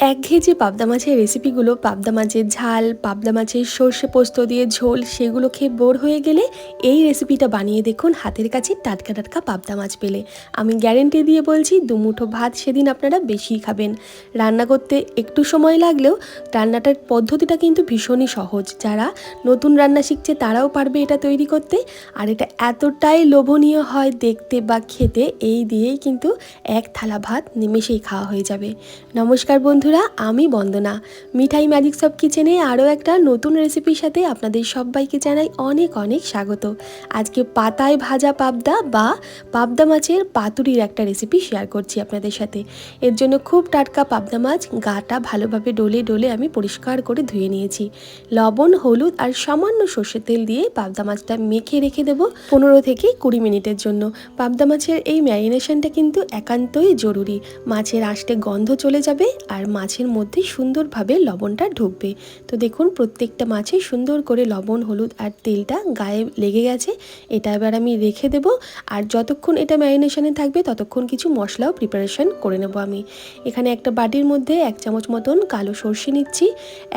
একঘেয়ে যে পাবদা মাছের রেসিপিগুলো পাবদা মাছের ঝাল, পাবদা মাছের সর্ষে পোস্ত দিয়ে ঝোল, সেগুলো খেয়ে বোর হয়ে গেলে এই রেসিপিটা বানিয়ে দেখুন হাতের কাছে টাটকা টাটকা পাবদা মাছ পেলে। আমি গ্যারেন্টি দিয়ে বলছি দুমুঠো ভাত সেদিন আপনারা বেশিই খাবেন। রান্না করতে একটু সময় লাগলেও রান্নাটার পদ্ধতিটা কিন্তু ভীষণই সহজ। যারা নতুন রান্না শিখছে তারাও পারবে এটা তৈরি করতে। আর এটা এতটাই লোভনীয় হয় দেখতে বা খেতে, এই দিয়েই কিন্তু এক থালা ভাত নিমেষেই খাওয়া হয়ে যাবে। নমস্কার বন্ধুরা, আমি বন্দনা। মিঠাই ম্যাজিক সব কিচেনে আরও একটা নতুন রেসিপির সাথে আপনাদের সবাইকে জানাই অনেক অনেক স্বাগত। আজকে পাতায় ভাজা পাবদা বা পাবদা মাছের পাতুরির একটা রেসিপি শেয়ার করছি আপনাদের সাথে। এর জন্য খুব টাটকা পাবদা মাছ গাটা ভালোভাবে ডলে ডলে আমি পরিষ্কার করে ধুয়ে নিয়েছি। লবণ, হলুদ আর সামান্য সর্ষের তেল দিয়ে পাবদা মাছটা মেখে রেখে দেবো পনেরো থেকে কুড়ি মিনিটের জন্য। পাবদা মাছের এই ম্যারিনেশনটা কিন্তু একান্তই জরুরি। মাছের আষ্টে গন্ধ চলে যাবে আর মাছের মধ্যে সুন্দরভাবে লবণটা ঢুকবে। তো দেখুন, প্রত্যেকটা মাছে সুন্দর করে লবণ, হলুদ আর তেলটা গায়ে লেগে গেছে। এটা এবার আমি রেখে দেব আর যতক্ষণ এটা ম্যারিনেশনে থাকবে ততক্ষণ কিছু মশলাও প্রিপারেশন করে নেব আমি। এখানে একটা বাটির মধ্যে এক চামচ মতন কালো সর্ষে নিচ্ছি,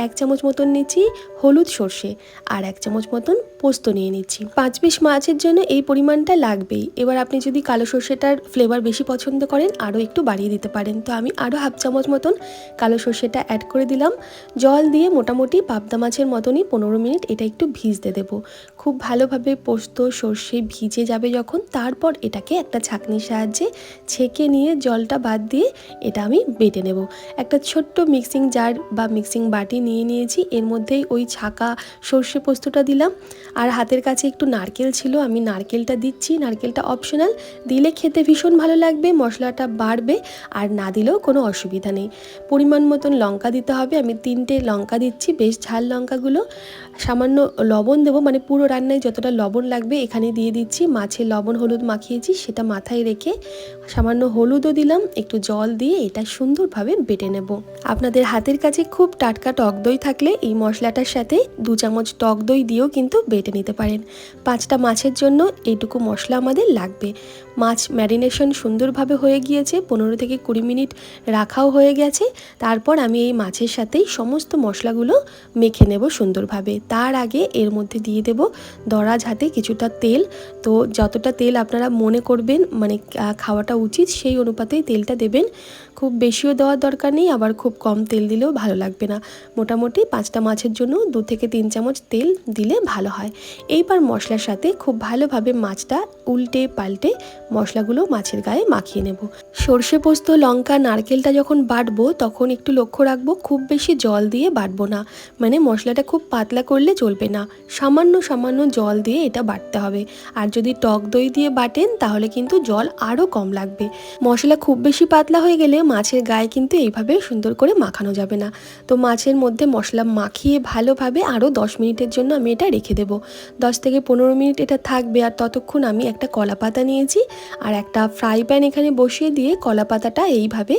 এক চামচ মতন নিচ্ছি হলুদ সর্ষে আর এক চামচ মতন পোস্ত নিয়ে নিচ্ছি। পাঁচ পিস মাছের জন্য এই পরিমাণটা লাগবেই। এবার আপনি যদি কালো সর্ষেটার ফ্লেভার বেশি পছন্দ করেন, আরও একটু বাড়িয়ে দিতে পারেন। তো আমি আরও হাফ চামচ মতন কালো সর্ষেটা অ্যাড করে দিলাম। জল দিয়ে মোটামুটি পাবদা মাছের মতনই পনেরো মিনিট এটা একটু ভিজতে দেবো। খুব ভালোভাবে পোস্ত, সর্ষে ভিজে যাবে যখন, তারপর এটাকে একটা ছাঁকনির সাহায্যে ছেঁকে নিয়ে জলটা বাদ দিয়ে এটা আমি বেটে নেব। একটা ছোট্ট মিক্সিং জার বা মিক্সিং বাটি নিয়ে নিয়েছি, এর মধ্যেই ওই ছাকা সর্ষে পোস্তটা দিলাম। আর হাতের কাছে একটু নারকেল ছিল, আমি নারকেলটা দিচ্ছি, নারকেলটা অপশনাল দিলে খেতে ভীষণ ভালো লাগবে, মশলাটা বাড়বে, আর না দিলেও কোনো অসুবিধা নেই। পরিমাণ মতন লঙ্কা দিতে হবে, আমি তিনটে লঙ্কা দিচ্ছি, বেশ ঝাল লঙ্কাগুলো। সামান্য লবণ দেবো মানে পুরো রান্নায় যতটা লবণ লাগবে এখানে দিয়ে দিচ্ছি। মাছের লবণ হলুদ মাখিয়েছি, সেটা মাথায় রেখে সামান্য হলুদও দিলাম, একটু জল দিয়ে এটা সুন্দরভাবে বেটে নেব। আপনাদের হাতের কাছে খুব টাটকা টক দই থাকলে এই মশলাটার সাথে দু চামচ টক দই দিয়েও কিন্তু বেটে নিতে পারেন। পাঁচটা মাছের জন্য এইটুকু মশলা আমাদের লাগবে। মাছ ম্যারিনেশন সুন্দরভাবে হয়ে গিয়েছে, পনেরো থেকে কুড়ি মিনিট রাখাও হয়ে গেছে। তারপর আমি এই মাছের সাথেই সমস্ত মশলাগুলো মেখে নেব সুন্দরভাবে। তার আগে এর মধ্যে দিয়ে দেব দরাজ হাতে কিছুটা তেল। তো যতটা তেল আপনারা মনে করবেন মানে খাওয়াটা উচিত, সেই অনুপাতেই তেলটা দেবেন। খুব বেশিও দেওয়ার দরকার নেই, আবার খুব কম তেল দিলেও ভালো লাগবে না। মোটামুটি পাঁচটা মাছের জন্য দু থেকে তিন চামচ তেল দিলে ভালো হয়। এইবার মশলার সাথে খুব ভালোভাবে মাছটা উল্টে পাল্টে মশলাগুলো মাছের গায়ে মাখিয়ে নেব। সর্ষে পোস্ত, লঙ্কা, নারকেলটা যখন বাটবো, তখন একটু লক্ষ্য রাখব, খুব বেশি জল দিয়ে বাটবো না। মানে মশলাটা খুব পাতলা করলে চলবে না। সামান্য সামান্য জল দিয়ে এটা বাটতে হবে। আর যদি টক দই দিয়ে বাটেন, তাহলে কিন্তু জল আরও কম লাগবে। মশলা খুব বেশি পাতলা হয়ে গেলে মাছের গায়ে কিন্তু এইভাবে সুন্দর করে মাখানো যাবে না। তো মাছের মধ্যে মশলা মাখিয়ে ভালোভাবে আরও দশ মিনিটের জন্য আমি এটা রেখে দেবো। দশ থেকে পনেরো মিনিট এটা থাকবে, আর ততক্ষণ আমি একটা কলা পাতা নিয়েছি। আর একটা ফ্রাই প্যান এখানে বসিয়ে দিয়ে কলা পাতাটা এইভাবে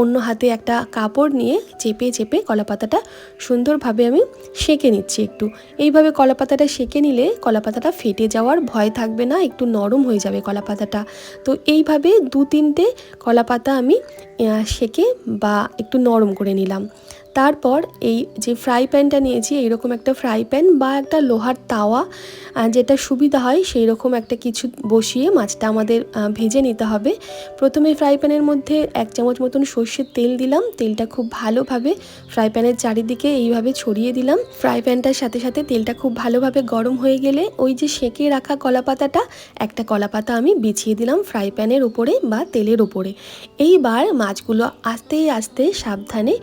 অন্য হাতে একটা কাপড় নিয়ে চেপে চেপে কলাপাতাটা সুন্দরভাবে আমি সেঁকে নিচ্ছি একটু। এইভাবে কলাপাতাটা সেঁকে নিলে কলাপাতাটা ফেটে যাওয়ার ভয় থাকবে না, একটু নরম হয়ে যাবে কলাপাতাটা। তো এইভাবে দু তিনটে কলাপাতা আমি সেঁকে বা একটু নরম করে নিলাম। তারপর এই যে ফ্রাই প্যানটা নিয়েছি, এইরকম একটা ফ্রাই প্যান বা একটা লোহার তাওয়া যেটা সুবিধা হয় সেই রকম একটা কিছু বসিয়ে মাছটা আমাদের ভেজে নিতে হবে। প্রথমে ফ্রাই প্যানের মধ্যে এক চামচ মতন সর্ষের তেল দিলাম। তেলটা খুব ভালোভাবে ফ্রাই প্যানের চারিদিকে এইভাবে ছড়িয়ে দিলাম। ফ্রাই প্যানটার সাথে সাথে তেলটা খুব ভালোভাবে গরম হয়ে গেলে ওই যে সেঁকে রাখা কলা পাতাটা একটা কলা পাতা আমি বিছিয়ে দিলাম ফ্রাই প্যানের উপরে বা তেলের উপরে। এইবার মাছগুলো আস্তে আস্তে সাবধানে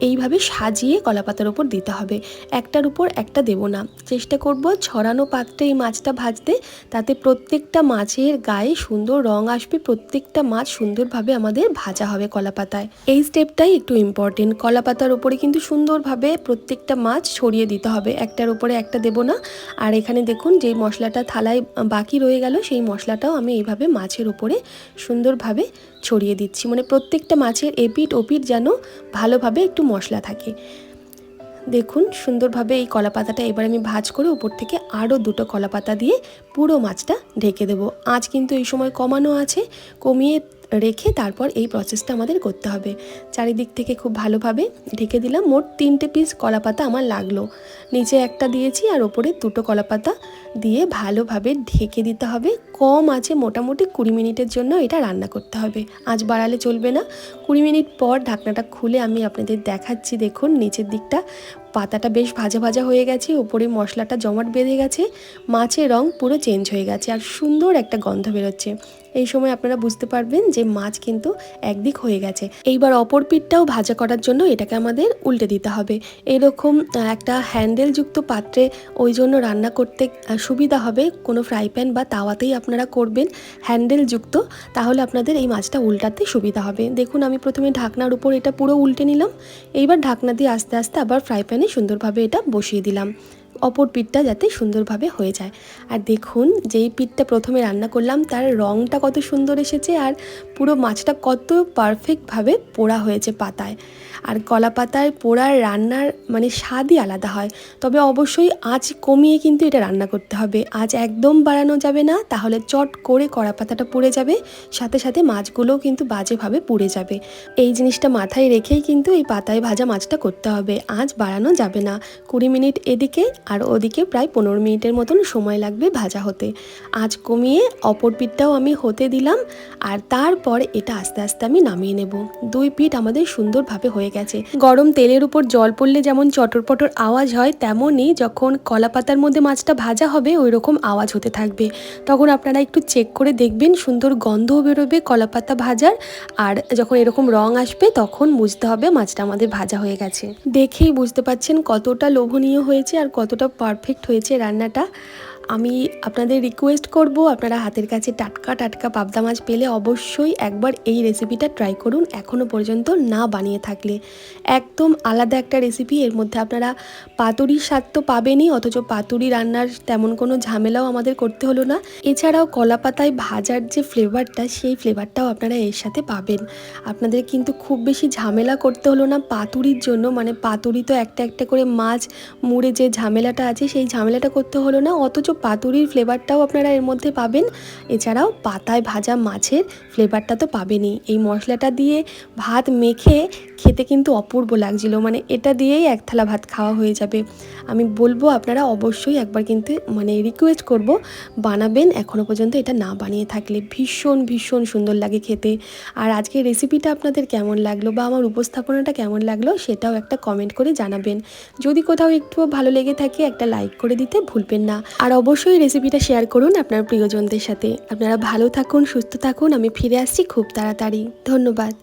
এইভাবে সাজিয়ে কলাপাতার উপর দিতে হবে। একটার উপর একটা দেব না। চেষ্টা করব ছড়ানো পাত্রে এই মাছটা ভাজতে। তাতে প্রত্যেকটা মাছের গায়ে সুন্দর রং আসবে। প্রত্যেকটা মাছ সুন্দরভাবে আমাদের ভাজা হবে কলাপাতায়। এই স্টেপটাই একটু ইম্পর্টেন্ট কলাপাতার উপরে কিন্তু সুন্দরভাবে প্রত্যেকটা মাছ ছড়িয়ে দিতে হবে। একটার উপরে একটা দেব না। আর এখানে দেখুন যে মশলাটা থালায় বাকি রয়ে গেল, সেই মশলাটাও আমি এইভাবে মাছের উপরে সুন্দরভাবে ছড়িয়ে দিচ্ছি। মানে প্রত্যেকটা মাছের এপিট ওপিট যেন ভালোভাবে একটু মশলা থাকে। দেখুন, সুন্দরভাবে এই কলা পাতাটা এবার আমি ভাজ করে উপর থেকে আরও দুটো কলা পাতা দিয়ে পুরো মাছটা ঢেকে দেবো। আজ কিন্তু এই সময় কমানো আছে, কমিয়ে রেখে তারপর এই প্রসেসটা আমাদের করতে হবে। চারিদিক থেকে খুব ভালোভাবে ঢেকে দিলাম। মোট তিনটে পিস কলা পাতা আমার লাগল। নিচে একটা দিয়েছি আর ওপরে দুটো কলা পাতা দিয়ে ভালোভাবে ঢেকে দিতে হবে। কম আছে মোটামুটি কুড়ি মিনিটের জন্য এটা রান্না করতে হবে। আজ বাড়ালে চলবে না। কুড়ি মিনিট পর ঢাকনাটা খুলে আমি আপনাদের দেখাচ্ছি। দেখুন, নিচের দিকটা পাতাটা বেশ ভাজা ভাজা হয়ে গেছে। ওপরে মশলাটা জমাট বেঁধে গেছে। মাছের রং পুরো চেঞ্জ হয়ে গেছে। আর সুন্দর একটা গন্ধ বেরোচ্ছে। এই সময় আপনারা বুঝতে পারবেন যে মাছ কিন্তু একদিক হয়ে গেছে। এইবার অপর পিঠটাও ভাজা করার জন্য এটাকে আমাদের উল্টে দিতে হবে। এরকম একটা হ্যান্ডেলযুক্ত পাত্রে ওই জন্য রান্না করতে সুবিধা হবে। কোনো ফ্রাই প্যান বা তাওয়াতেই আপনারা করবেন হ্যান্ডেলযুক্ত তাহলে আপনাদের এই মাছটা উল্টাতে সুবিধা হবে। দেখুন, আমি প্রথমে ঢাকনার উপর এটা পুরো উল্টে নিলাম। এইবার ঢাকনা দিয়ে আস্তে আস্তে আবার ফ্রাই প্যানে সুন্দরভাবে এটা বসিয়ে দিলাম। অপর পিঠটা যাতে সুন্দরভাবে হয়ে যায়। আর দেখুন, যেই পিঠটা প্রথমে রান্না করলাম, তার রঙটা কত সুন্দর এসেছে আর পুরো মাছটা কত পারফেক্টভাবে পোড়া হয়েছে পাতায়। আর কলা পাতায় পোড়ার রান্নার মানে স্বাদই আলাদা হয়। তবে অবশ্যই আঁচ কমিয়ে কিন্তু এটা রান্না করতে হবে। আঁচ একদম বাড়ানো যাবে না, তাহলে চট করে কড়া পাতাটা পুড়ে যাবে, সাথে সাথে মাছগুলোও কিন্তু বাজেভাবে পুড়ে যাবে। এই জিনিসটা মাথায় রেখেই কিন্তু এই পাতায় ভাজা মাছটা করতে হবে। আঁচ বাড়ানো যাবে না। কুড়ি মিনিট এদিকে আর ওদিকে প্রায় পনেরো মিনিটের মতন সময় লাগবে ভাজা হতে। আঁচ কমিয়ে অপর পিঠটাও আমি হতে দিলাম আর তারপর এটা আস্তে আস্তে আমি নামিয়ে নেব। দুই পিঠ আমাদের সুন্দরভাবে হয়ে গেছে। গরম তেলের উপর জল পড়লে যেমন চটরপটর আওয়াজ হয়, তেমনই যখন কলা পাতার মধ্যে মাছটা ভাজা হবে ওই রকম আওয়াজ হতে থাকবে। তখন আপনারা একটু চেক করে দেখবেন সুন্দর গন্ধও বেরোবে কলা পাতা ভাজার আর যখন এরকম রং আসবে, তখন বুঝতে হবে মাছটা আমাদের ভাজা হয়ে গেছে। দেখেই বুঝতে পাচ্ছেন কতটা লোভনীয় হয়েছে আর কতটা পারফেক্ট হয়েছে রান্নাটা। আমি আপনাদের রিকোয়েস্ট করব, আপনারা হাতের কাছে টাটকা টাটকা পাবদা মাছ পেলে অবশ্যই একবার এই রেসিপিটা ট্রাই করুন এখনও পর্যন্ত না বানিয়ে থাকলে। একদম আলাদা একটা রেসিপি এর মধ্যে আপনারা পাতুরির স্বাদ তো পাবেনই, অথচ পাতুরি রান্নার তেমন কোনো ঝামেলাও আমাদের করতে হলো না। এছাড়াও কলা পাতায় ভাজার যে ফ্লেভারটা সেই ফ্লেভারটাও আপনারা এর সাথে পাবেন। আপনাদের কিন্তু খুব বেশি ঝামেলা করতে হলো না পাতুরির জন্য মানে পাতুরি তো একটা একটা করে মাছ মুড়ে যে ঝামেলাটা আছে, সেই ঝামেলাটা করতে হলো না, অথচ পাতুরির ফ্লেভারটাও আপনারা এর মধ্যে পাবেন। এছাড়াও পাতায় ভাজা মাছের ফ্লেভারটা তো পাবেনই। এই মশলাটা দিয়ে ভাত মেখে খেতে কিন্তু অপূর্ব লাগছিল। মানে এটা দিয়েই এক থালা ভাত খাওয়া হয়ে যাবে। আমি বলব আপনারা অবশ্যই একবার কিন্তু মানে রিকোয়েস্ট করব, বানাবেন। এখনও পর্যন্ত এটা না বানিয়ে থাকলে ভীষণ ভীষণ সুন্দর লাগে খেতে। আর আজকের রেসিপিটা আপনাদের কেমন লাগল বা আমার উপস্থাপনাটা কেমন লাগল সেটাও একটা কমেন্ট করে জানাবেন। যদি কোথাও একটু ভালো লেগে থাকে, একটা লাইক করে দিতে ভুলবেন না। আর অবশ্যই রেসিপিটা শেয়ার করুন আপনার প্রিয়জনদের সাথে। আপনারা ভালো থাকুন, সুস্থ থাকুন। আমি ফিরে আসছি খুব তাড়াতাড়ি। ধন্যবাদ।